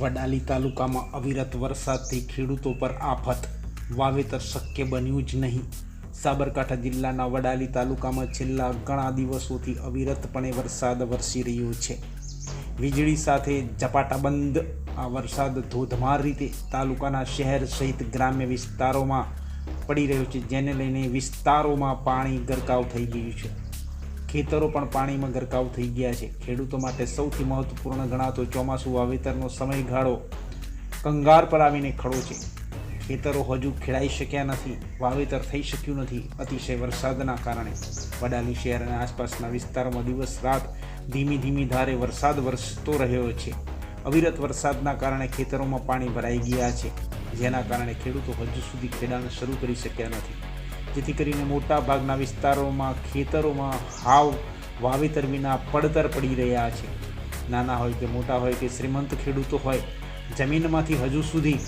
વડાલી તાલુકામાં અવિરત વરસાદથી ખેડૂતો પર આફત. વાવેતર શક્ય બન્યું જ નહીં. સાબરકાંઠા જિલ્લાના વડાલી તાલુકામાં છેલ્લા ઘણા દિવસોથી અવિરતપણે વરસાદ વરસી રહ્યો છે. વીજળી સાથે ઝપાટાબંધ આ વરસાદ ધોધમાર રીતે તાલુકાના શહેર સહિત ગ્રામ્ય વિસ્તારોમાં પડી રહ્યો છે, જેને લઈને વિસ્તારોમાં પાણી ગરકાવ થઈ ગયું છે. ખેતરો પણ પાણીમાં ગરકાવ થઈ ગયા છે. ખેડૂતો માટે સૌથી મહત્વપૂર્ણ ગણાતો ચોમાસું વાવેતરનો સમયગાળો કંગાર પર આવીને ખડો છે. ખેતરો હજુ ખેડાઈ શક્યા નથી, વાવેતર થઈ શક્યું નથી. અતિશય વરસાદના કારણે વડાલી શહેર અને આસપાસના વિસ્તારોમાં દિવસ રાત ધીમી ધીમી ધારે વરસાદ વરસતો રહ્યો છે. અવિરત વરસાદના કારણે ખેતરોમાં પાણી ભરાઈ ગયા છે, જેના કારણે ખેડૂતો હજુ સુધી ખેડાણ શરૂ કરી શક્યા નથી. જેથી કરીને મોટા ભાગના વિસ્તારોમાં, ખેતરોમાં હાવ વાવેતર વિના પડતર પડી રહ્યા છે. નાના હોય કે મોટા હોય કે શ્રીમંત ખેડૂતો હોય, જમીનમાંથી હજુ સુધી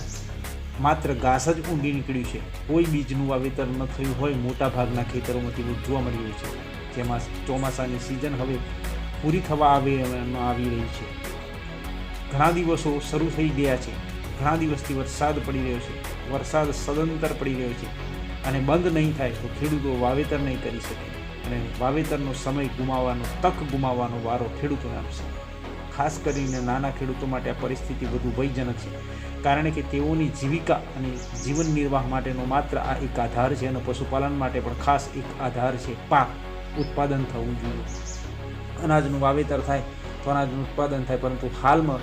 માત્ર ઘાસ જ ઊંડી નીકળ્યું છે. કોઈ બીજનું વાવેતર ન થયું હોય મોટા ભાગના ખેતરોમાંથી જોવા મળી રહ્યું છે. જેમાં ચોમાસાની સિઝન હવે પૂરી થવા આવે આવી રહી છે. ઘણા દિવસો શરૂ થઈ ગયા છે. ઘણા દિવસથી વરસાદ પડી રહ્યો છે. વરસાદ સદંતર પડી રહ્યો છે. અને બંધ નહીં થાય તો ખેડૂતો વાવેતર નહીં કરી શકે. અને વાવેતરનો સમય ગુમાવવાનો, તક ગુમાવવાનો વારો ખેડૂતોને આપશે. ખાસ કરીને નાના ખેડૂતો માટે આ પરિસ્થિતિ વધુ ભયજનક છે. કારણ કે તેઓની જીવિકા અને જીવન નિર્વાહ માટેનો માત્ર આ એક આધાર છે અને પશુપાલન માટે પણ ખાસ એક આધાર છે પાક. ઉત્પાદન થવું જોઈએ. અનાજનું વાવેતર થાય તો અનાજનું ઉત્પાદન થાય, પરંતુ હાલમાં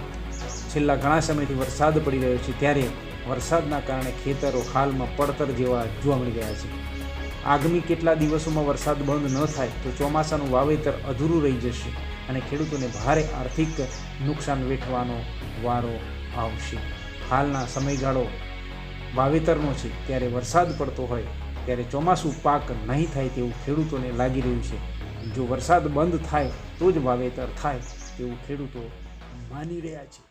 છેલ્લા ઘણા સમયથી વરસાદ પડી રહ્યો છે, ત્યારે વરસાદના કારણે ખેતરો હાલમાં પડતર જેવા જોવા મળી ગયા છે. આગામી કેટલા દિવસોમાં વરસાદ બંધ ન થાય તો ચોમાસાનું વાવેતર અધૂરું રહી જશે અને ખેડૂતોને ભારે આર્થિક નુકસાન વેઠવાનો વારો આવશે. હાલના સમયગાળો વાવેતરનો છે. ત્યારે વરસાદ પડતો હોય, ત્યારે ચોમાસું પાક નહીં થાય તેવું ખેડૂતોને લાગી રહ્યું છે. જો વરસાદ બંધ થાય તો જ વાવેતર થાય તેવું ખેડૂતો માની રહ્યા છે.